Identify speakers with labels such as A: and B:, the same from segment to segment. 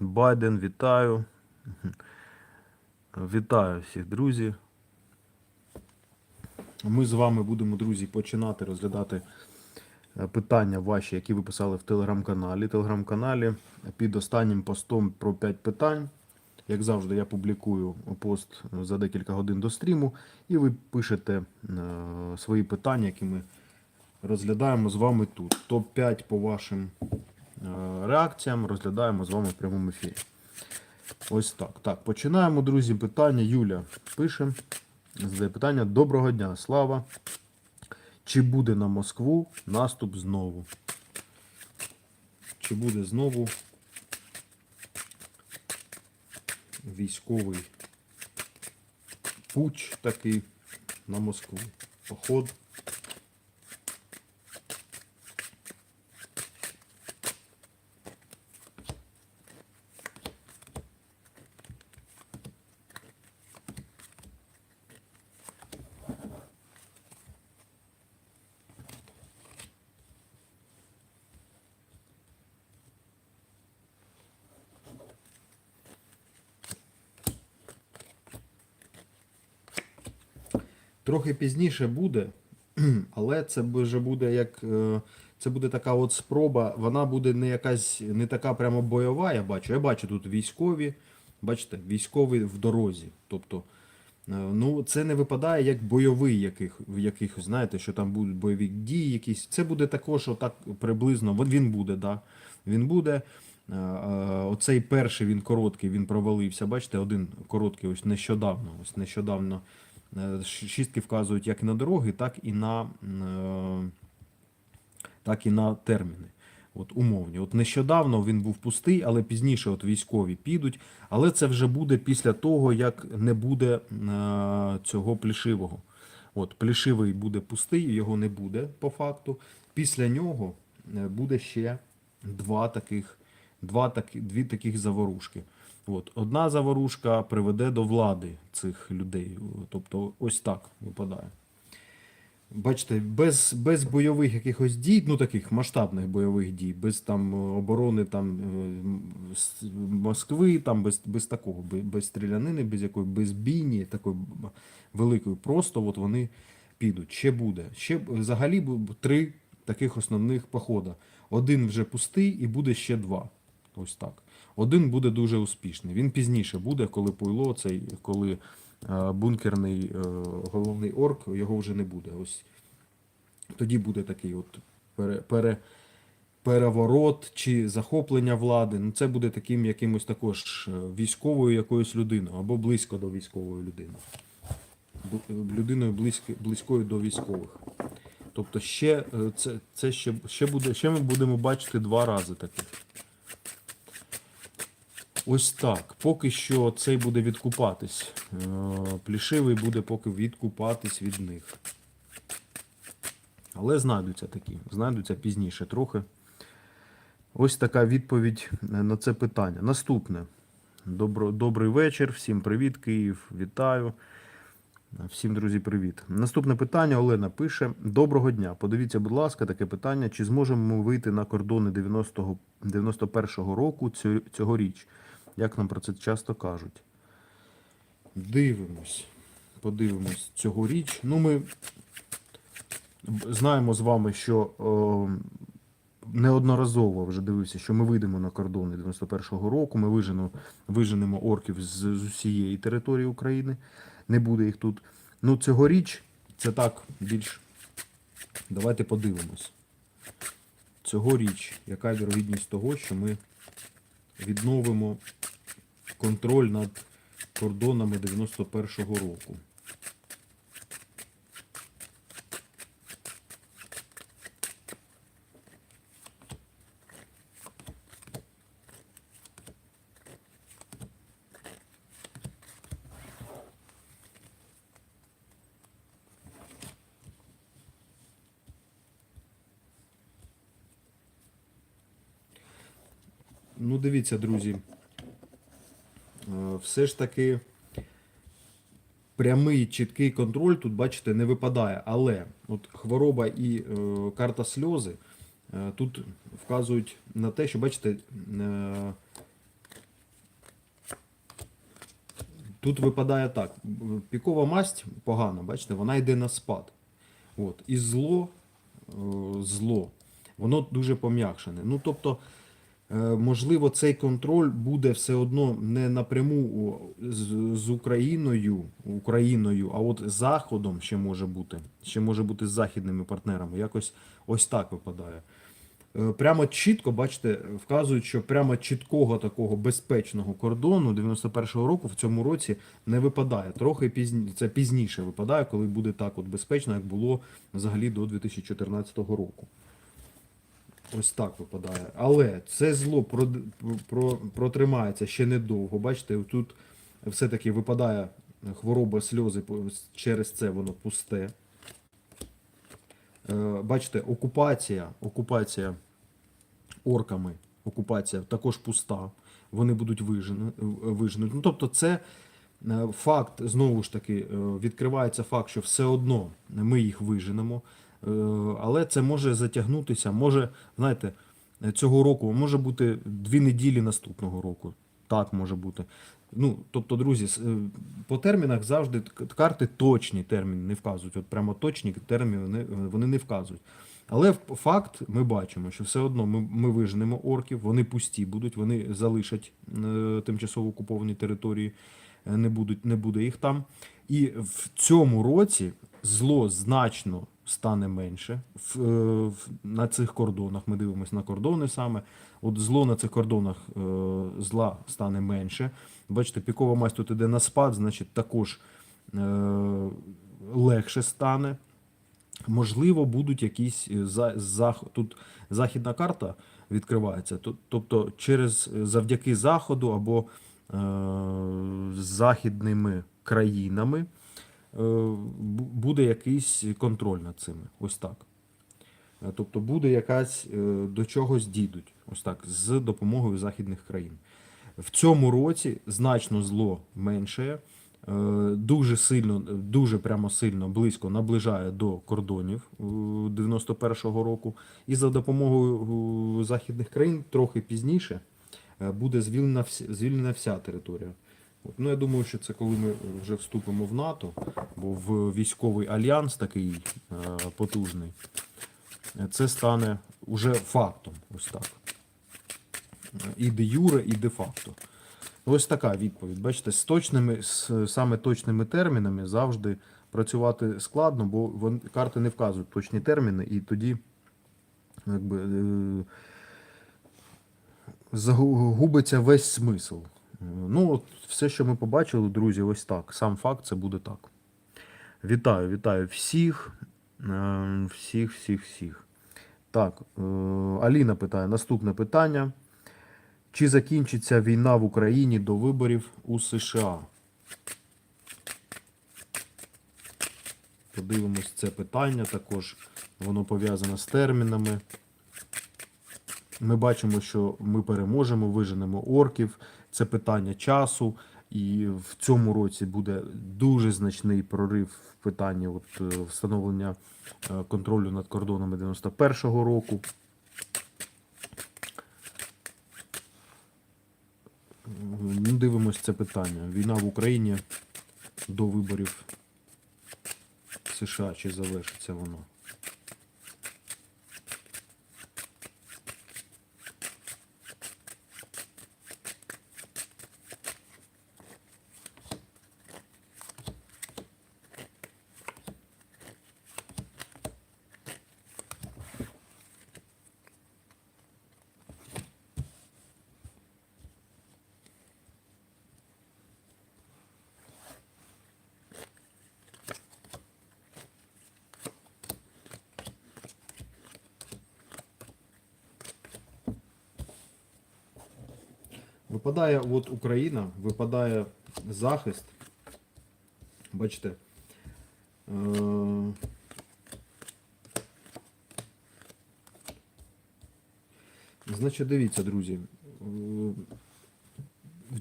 A: Байден, вітаю. Вітаю всіх, друзі. Ми з вами будемо, друзі, починати розглядати е, питання ваші, які ви писали в телеграм-каналі. Телеграм-каналі під останнім постом про 5 питань. Як завжди, я публікую пост за декілька годин до стріму, і ви пишете е, свої питання, які ми розглядаємо з вами тут. Топ-5 по вашим реакціям розглядаємо з вами в прямому ефірі. Ось так. Так, починаємо, друзі. Питання. Юля пише. Задає питання. Доброго дня, слава. Чи буде на Москву наступ знову? Чи буде знову військовий пуч такий на Москву? Поход? Трохи пізніше буде, але це вже буде як. е, Це буде така от спроба. Вона буде не якась не така прямо бойова. Я бачу. Я бачу тут військові. Бачите, військові в дорозі. Тобто, е, ну це не випадає як бойовий, яких, яких, знаєте, що там будуть бойові дії якісь. Це буде також отак приблизно. Він буде, да. Він буде. Е, Оцей перший він короткий, він провалився. Бачите, один короткий, ось нещодавно. Ось нещодавно шістки вказують як на дороги, так і на, е, так і на терміни. От умовні. От нещодавно він був пустий, але пізніше от військові підуть. Але це вже буде після того, як не буде е, цього плішивого. От плішивий буде пустий, його не буде по факту. Після нього е, буде ще два таких, два такі, дві таких заворушки. От. Одна заворушка приведе до влади цих людей. Тобто ось так випадає. Бачите, без, без бойових якихось дій, ну таких масштабних бойових дій, без там оборони там, е, Москви, там, без, без такого, без, стрілянини, без якої, без бійні, такої великої, просто от вони підуть. Ще буде. Ще взагалі три таких основних похода. Один вже пустий і буде ще два. Ось так. Один буде дуже успішний. Він пізніше буде, коли Пуйло, цей, коли е, бункерний е, головний орк, його вже не буде. Ось тоді буде такий от пере, пере, переворот чи захоплення влади. Ну, це буде таким якимось також е, військовою якоюсь людиною або близько до військової людини. Людиною близько, близькою до військових. Тобто ще це, це ще, ще буде, ще ми будемо бачити два рази таких. Ось так. Поки що цей буде відкупатись. Е, Плішивий буде поки відкупатись від них. Але знайдуться такі, знайдуться пізніше трохи. Ось така відповідь на це питання. Наступне. Добро, добрий вечір, всім привіт, Київ, вітаю. Всім, друзі, привіт. Наступне питання Олена пише: Доброго дня. Подивіться, будь ласка, таке питання: чи зможемо ми вийти на кордони 90-го 91-го року цьогоріч? Як нам про це часто кажуть? Дивимось. Подивимось цьогоріч. Ну, ми знаємо з вами, що о, неодноразово вже дивився, що ми вийдемо на кордони 91-го року. Ми виженемо, виженемо орків з, з усієї території України. Не буде їх тут. Ну, цьогоріч це так більш. Давайте подивимось. Цьогоріч, яка вірогідність того, що ми відновимо контроль над кордонами 91-го року. Ну, дивіться, друзі. Е, Все ж таки прямий чіткий контроль тут, бачите, не випадає. Але от хвороба і е, карта сльози е, тут вказують на те, що, бачите, е, Тут випадає так. Пікова масть погана, бачите, вона йде на спад. От. І зло, е, зло, воно дуже пом'якшене. Ну, тобто, можливо, цей контроль буде все одно не напряму з, Україною, Україною, а от Заходом ще може бути. Ще може бути з західними партнерами. Якось ось так випадає. Е, Прямо чітко, бачите, вказують, що прямо чіткого такого безпечного кордону 91-го року в цьому році не випадає. Трохи пізні, це пізніше випадає, коли буде так от безпечно, як було взагалі до 2014 року. Ось так випадає. Але це зло протримається ще недовго. Бачите, тут все-таки випадає хвороба сльози, через це воно пусте. Е, Бачите, окупація, окупація орками, окупація також пуста. Вони будуть вижені. Ну, тобто, це е, факт, знову ж таки, е, відкривається факт, що все одно ми їх виженемо. Е, Але це може затягнутися, може, знаєте, цього року може бути дві неділі наступного року. Так може бути. Ну, тобто, друзі, е, по термінах завжди карти точні терміни не вказують. От прямо точні терміни вони не вказують. Але факт ми бачимо, що все одно ми, ми виженемо орків, вони пусті будуть, вони залишать е, тимчасово окуповані території, е, не, будуть, не буде їх там. І в цьому році зло значно стане менше в, е, в, на цих кордонах. Ми дивимося на кордони саме. От зло на цих кордонах е, зла стане менше. Бачите, пікова масть тут іде на спад, значить також е, легше стане. Можливо, будуть якісь е, за, тут західна карта відкривається. то- Тобто, через е, завдяки заходу або е, західними країнами е, буде якийсь контроль над цими. Ось так. Е, Тобто буде якась е, до чогось дійдуть, ось так, з допомогою західних країн. В цьому році значно зло менше, е, дуже сильно, дуже прямо сильно близько наближає до кордонів е, 91-го року. І за допомогою е, західних країн трохи пізніше е, буде звільнена вся територія. Ну, я думаю, що це коли ми вже вступимо в НАТО, бо в військовий альянс такий е, потужний, це стане уже фактом. Ось так. І де юре, і де факто. Ось така відповідь. Бачите, з точними, з саме точними термінами завжди працювати складно, бо карти не вказують точні терміни, і тоді якби, е, загубиться весь смисл. Ну, от все, що ми побачили, друзі, ось так. Сам факт це буде так. Вітаю, вітаю всіх. е, Всіх, всіх, всіх. Так, е, Аліна питає: наступне питання. Чи закінчиться війна в Україні до виборів у США? Подивимось це питання також. Воно пов'язане з термінами. Ми бачимо, що ми переможемо, виженемо орків. Це питання часу. І в цьому році буде дуже значний прорив в питанні от, е, встановлення е, контролю над кордонами 91-го року. Ну, дивимось це питання. Війна в Україні до виборів США чи завершиться воно? Випадає от Україна, випадає захист. Бачите. Е, Значить, дивіться, друзі. Е,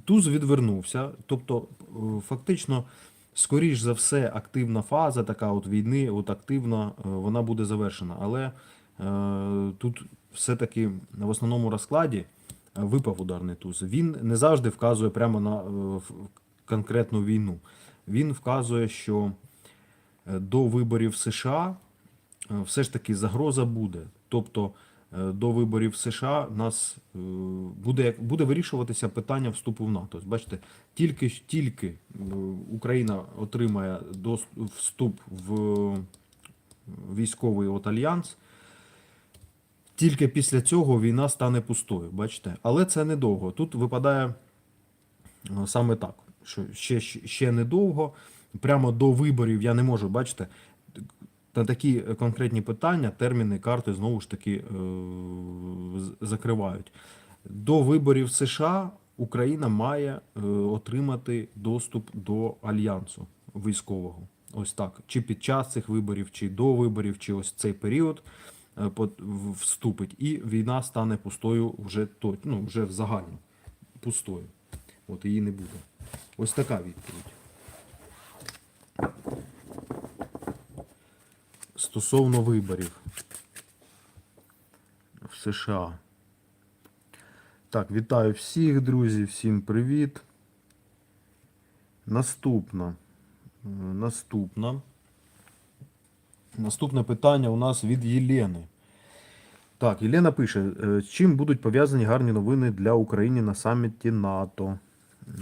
A: Туз відвернувся. Тобто, е, фактично, скоріш за все, активна фаза така от війни, от активна, вона буде завершена. Але е, тут все-таки в основному розкладі випав ударний туз. Він не завжди вказує прямо на е, конкретну війну. Він вказує, що е, до виборів США е, все ж таки загроза буде. Тобто до виборів США нас буде, буде вирішуватися питання вступу в НАТО. Бачите, тільки, тільки Україна отримає вступ в військовий от альянс. Тільки після цього війна стане пустою, бачите? Але це недовго. Тут випадає е, саме так, що ще, ще недовго. Прямо до виборів я не можу, бачите, на такі конкретні питання терміни карти знову ж таки е, закривають. До виборів США Україна має е, отримати доступ до альянсу військового. Ось так. Чи під час цих виборів, чи до виборів, чи ось цей період вступить. І війна стане пустою вже то, ну, вже в загально пустою. От її не буде. Ось така відповідь. Стосовно виборів в США. Так, вітаю всіх, друзі, всім привіт. Наступна. Е, Наступна. Наступне питання у нас від Єлени. Так, Єлена пише: е, чим будуть пов'язані гарні новини для України на саміті НАТО е,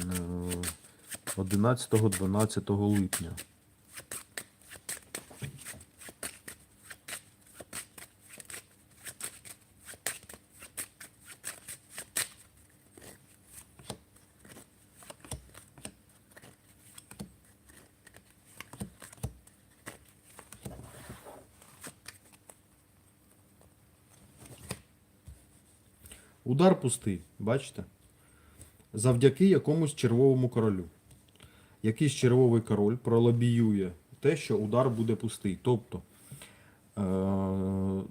A: 11-12 липня? Удар пустий, бачите? Завдяки якомусь червовому королю. Якийсь червовий король пролобіює те, що удар буде пустий. Тобто е-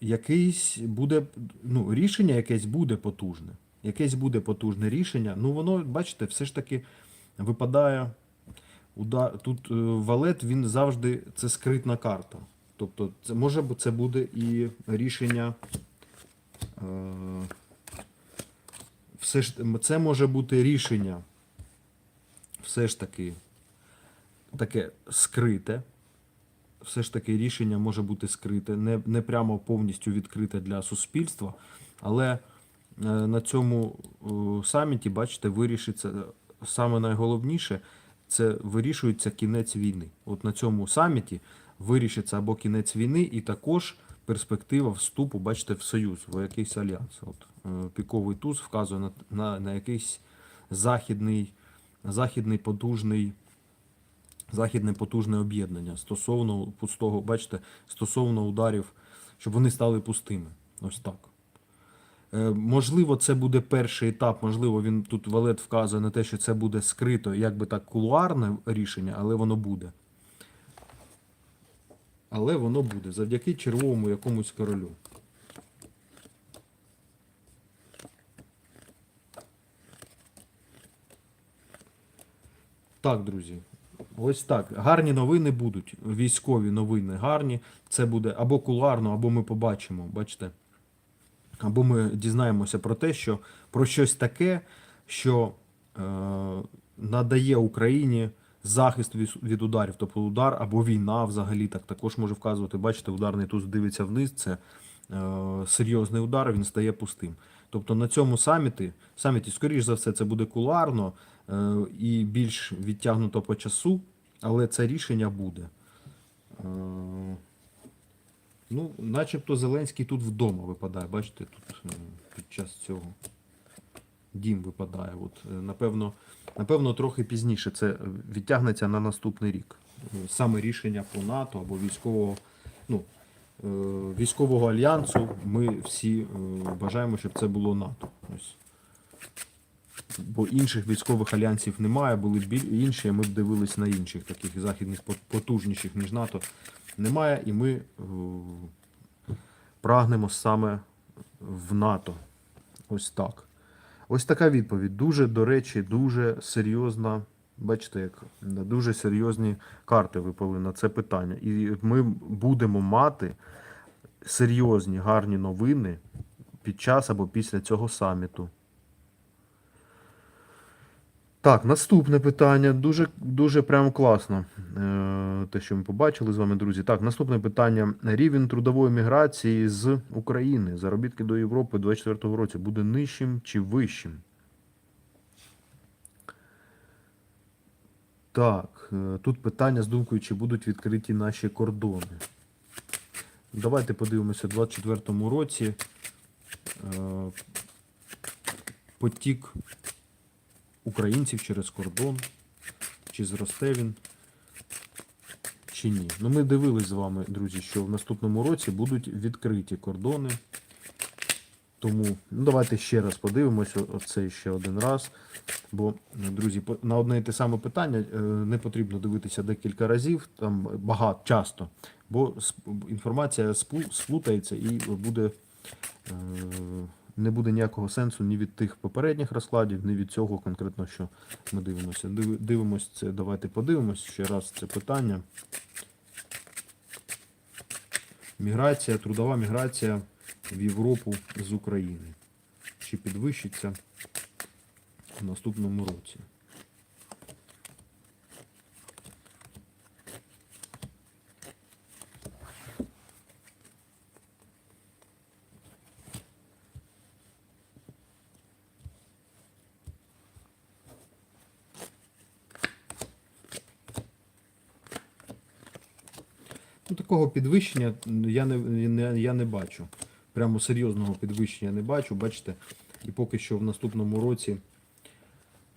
A: якийсь буде, ну, рішення якесь буде потужне. Якесь буде потужне рішення. Ну, воно, бачите, все ж таки випадає. Удар. Тут е, валет він завжди це скритна карта. Тобто, це може це буде і рішення. Е- все ж це може бути рішення, все ж таки таке скрите. Все ж таки рішення може бути скрите, не, не прямо повністю відкрите для суспільства, але е, на цьому е, саміті, бачите, вирішиться е, саме найголовніше це вирішується кінець війни. От на цьому саміті вирішиться або кінець війни, і також перспектива вступу, бачите, в союз, в якийсь альянс. От піковий туз вказує на, на, на якийсь західний, західний потужний. Західне потужне об'єднання стосовно пустого, бачите, стосовно ударів, щоб вони стали пустими. Ось так. Е, можливо, це буде перший етап, можливо, він тут Валет вказує на те, що це буде скрито, як би так, кулуарне рішення, але воно буде. Але воно буде завдяки червовому якомусь королю. Так, друзі. Ось так. Гарні новини будуть. Військові новини гарні. Це буде або кулуарно, або ми побачимо. Бачите? Або ми дізнаємося про те, що про щось таке, що е, надає Україні захист від ударів. Тобто удар або війна взагалі так також може вказувати. Бачите, ударний туз дивиться вниз. Це е, серйозний удар, він стає пустим. Тобто на цьому саміті, саміті, скоріш за все, це буде кулуарно е, і більш відтягнуто по часу, але це рішення буде. Е, ну, начебто Зеленський тут вдома випадає. Бачите, тут е, під час цього дім випадає. От, напевно, напевно, трохи пізніше це відтягнеться на наступний рік. Саме рішення по НАТО або військового, ну, військового альянсу. Ми всі е, бажаємо, щоб це було НАТО. Бо інших військових альянсів немає, були б інші, ми б дивились на інших таких західних потужніших, ніж НАТО. Немає, і ми е, прагнемо саме в НАТО. Ось так. Ось така відповідь. Дуже, до речі, дуже серйозна. Бачите, як дуже серйозні карти випали на це питання. І ми будемо мати серйозні гарні новини під час або після цього саміту. Так, наступне питання. Дуже, дуже прям класно. е, Те, що ми побачили з вами, друзі. Так, наступне питання. Рівень трудової міграції з України. Заробітки до Європи у 2024 році буде нижчим чи вищим? Так, е, тут питання з думкою, чи будуть відкриті наші кордони. Давайте подивимося, у 2024 році е, потік українців через кордон, чи зросте він, чи ні. Ну, ми дивились з вами, друзі, що в наступному році будуть відкриті кордони. Тому ну, давайте ще раз подивимося оце ще один раз. Бо, друзі, на одне і те саме питання е, не потрібно дивитися декілька разів, там багато часто, бо інформація сплутається і буде, е, не буде ніякого сенсу ні від тих попередніх розкладів, ні від цього конкретно, що ми дивимося. Дивимось це, давайте подивимось ще раз це питання. Міграція, трудова міграція в Європу з України. Чи підвищиться в наступному році? Ну, такого підвищення я не, не, я не бачу. Прямо серйозного підвищення не бачу. Бачите, і поки що в наступному році,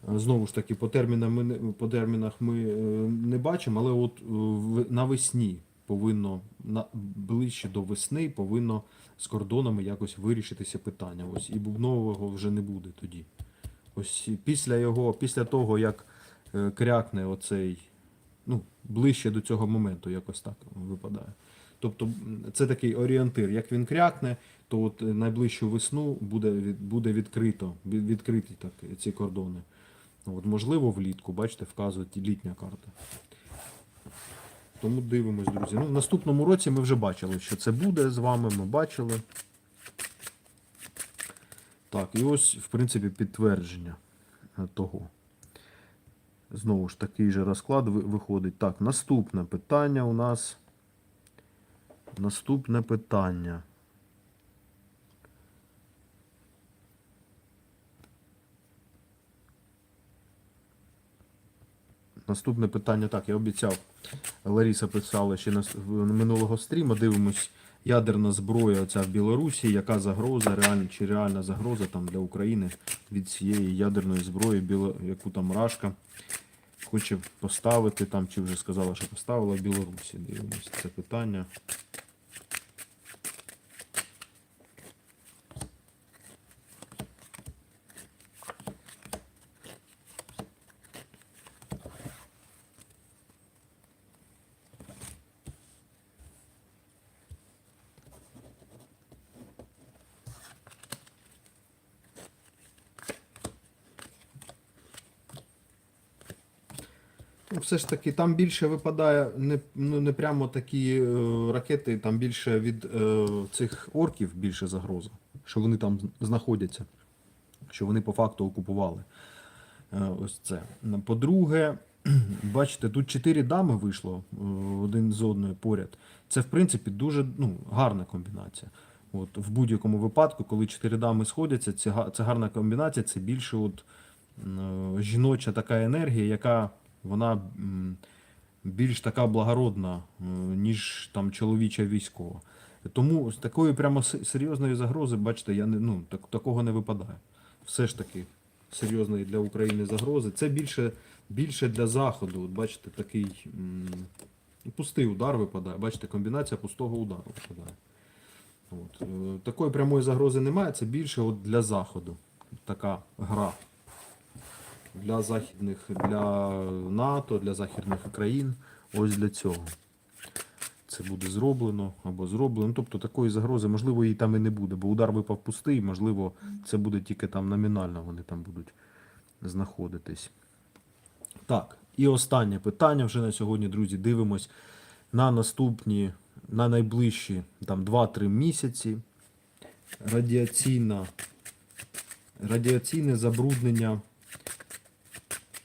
A: знову ж таки, по термінах ми, по термінах ми е, не бачимо, але от е, навесні повинно, ближче до весни повинно з кордонами якось вирішитися питання. Ось і бубнового вже не буде тоді. Ось після його, після того, як е, крякне оцей, ну, ближче до цього моменту, якось так випадає. Тобто це такий орієнтир. Як він крякне, то от найближчу весну буде, буде відкрито, від- відкриті так, ці кордони. От, можливо, влітку, бачите, вказують літня карта. Тому дивимось, друзі. Ну, в наступному році ми вже бачили, що це буде з вами. Ми бачили. Так, і ось, в принципі, підтвердження е, того. Знову ж такий же розклад виходить. Так, наступне питання у нас. Наступне питання. Наступне питання, так, я обіцяв. Ларіса писала ще на минулого стріму. Дивимось, ядерна зброя ця в Білорусі, яка загроза, реальна чи реальна загроза там для України від цієї ядерної зброї, біло, яку там Рашка хоче поставити там, чи вже сказала, що поставила в Білорусі. Дивимось це питання. Все ж таки, там більше випадає не, ну, не прямо такі е, ракети, там більше від е, цих орків більше загроза, що вони там знаходяться, що вони по факту окупували. Е, ось це. По-друге, бачите, тут чотири дами вийшло е, один з одною поряд. Це, в принципі, дуже ну, гарна комбінація. От, в будь-якому випадку, коли чотири дами сходяться, це, це гарна комбінація, це більше от, м, жіноча така енергія, яка вона більш така благородна, ніж там чоловіча військова. Тому з такої прямо серйозної загрози, бачите, я не, ну, так, такого не випадає. Все ж таки серйозної для України загрози. Це більше, більше для Заходу. От бачите, такий м, пустий удар випадає. Бачите, комбінація пустого удару випадає. От. е, Такої прямої загрози немає, це більше от для Заходу. Така гра. Для західних, для НАТО, для західних країн. Ось для цього. Це буде зроблено або зроблено. Ну, Тобто такої загрози, можливо, її там і не буде, бо удар випав пустий, можливо, це буде тільки там номінально, вони там будуть знаходитись. Так, і останнє питання вже на сьогодні, друзі. Дивимось на наступні, на найближчі там 2-3 місяці. Радіаційна, радіаційне забруднення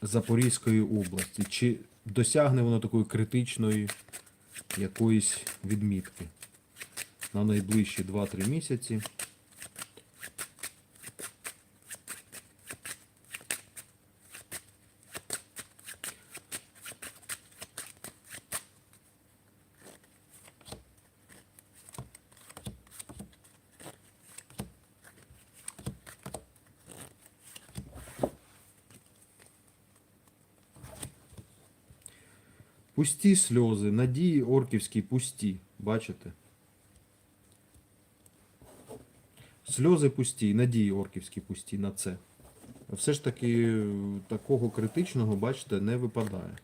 A: Запорізької області. Чи досягне воно такої критичної якоїсь відмітки на найближчі 2-3 місяці? Пусті сльози, надії орківські пусті. Бачите? Сльози пусті, надії орківські пусті на це. Все ж таки такого критичного, бачите, не випадає.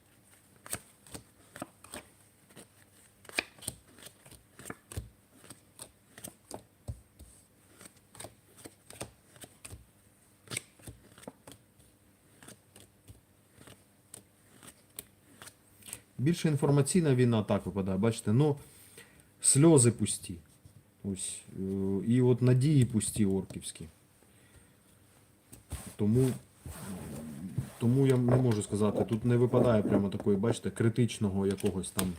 A: Більше інформаційна війна так випадає, бачите, ну сльози пусті. Ось. е, І от надії пусті орківські. Тому, тому я не можу сказати, тут не випадає прямо такої, бачите, критичного якогось там.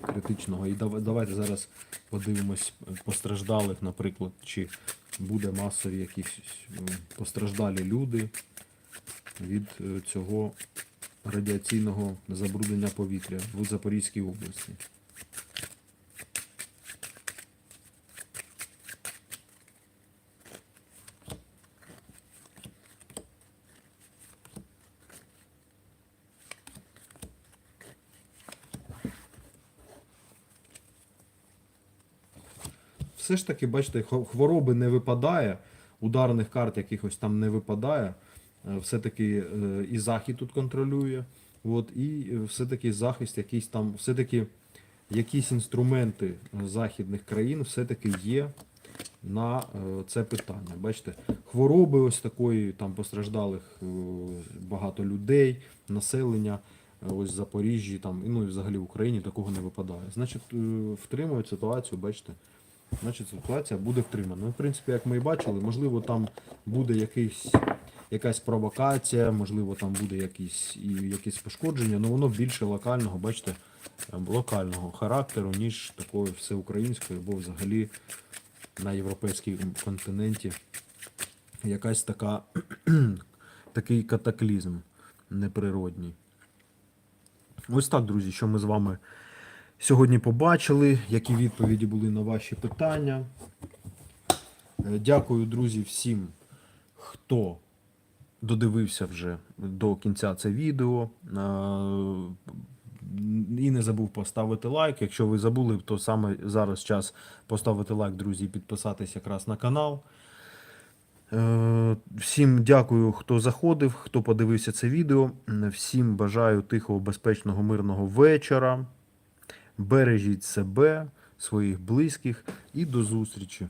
A: Критичного. І давайте зараз подивимось постраждалих, наприклад, чи буде масові якісь постраждалі люди від е, цього радіаційного забруднення повітря в Запорізькій області. Все ж таки, бачите, хвороби не випадає, ударних карт якихось там не випадає. Е, Все-таки е, і захід тут контролює. От, і е, все-таки захист якийсь там, все-таки якісь інструменти західних країн все-таки є на це питання. Бачите, хвороби ось такої, там постраждалих багато людей, населення. Ось в Запоріжжі, там, ну і взагалі в Україні такого не випадає. Значить, втримують ситуацію, бачите, значить ситуація буде втримана. Ну, в принципі, як ми і бачили, можливо, там буде якийсь, якась провокація, можливо, там буде якісь, і якісь пошкодження, але воно більше локального, бачите, локального характеру, ніж такої всеукраїнської, або взагалі на європейському континенті якась така, такий катаклізм неприродній. Ось так, друзі, що ми з вами сьогодні побачили, які відповіді були на ваші питання. Е, Дякую, друзі, всім, хто додивився вже до кінця це відео. І не забув поставити лайк. Якщо ви забули, то саме зараз час поставити лайк, друзі, і підписатись якраз на канал. Е, Всім дякую, хто заходив, хто подивився це відео. Всім бажаю тихого, безпечного, мирного вечора. Бережіть себе, своїх близьких і до зустрічі.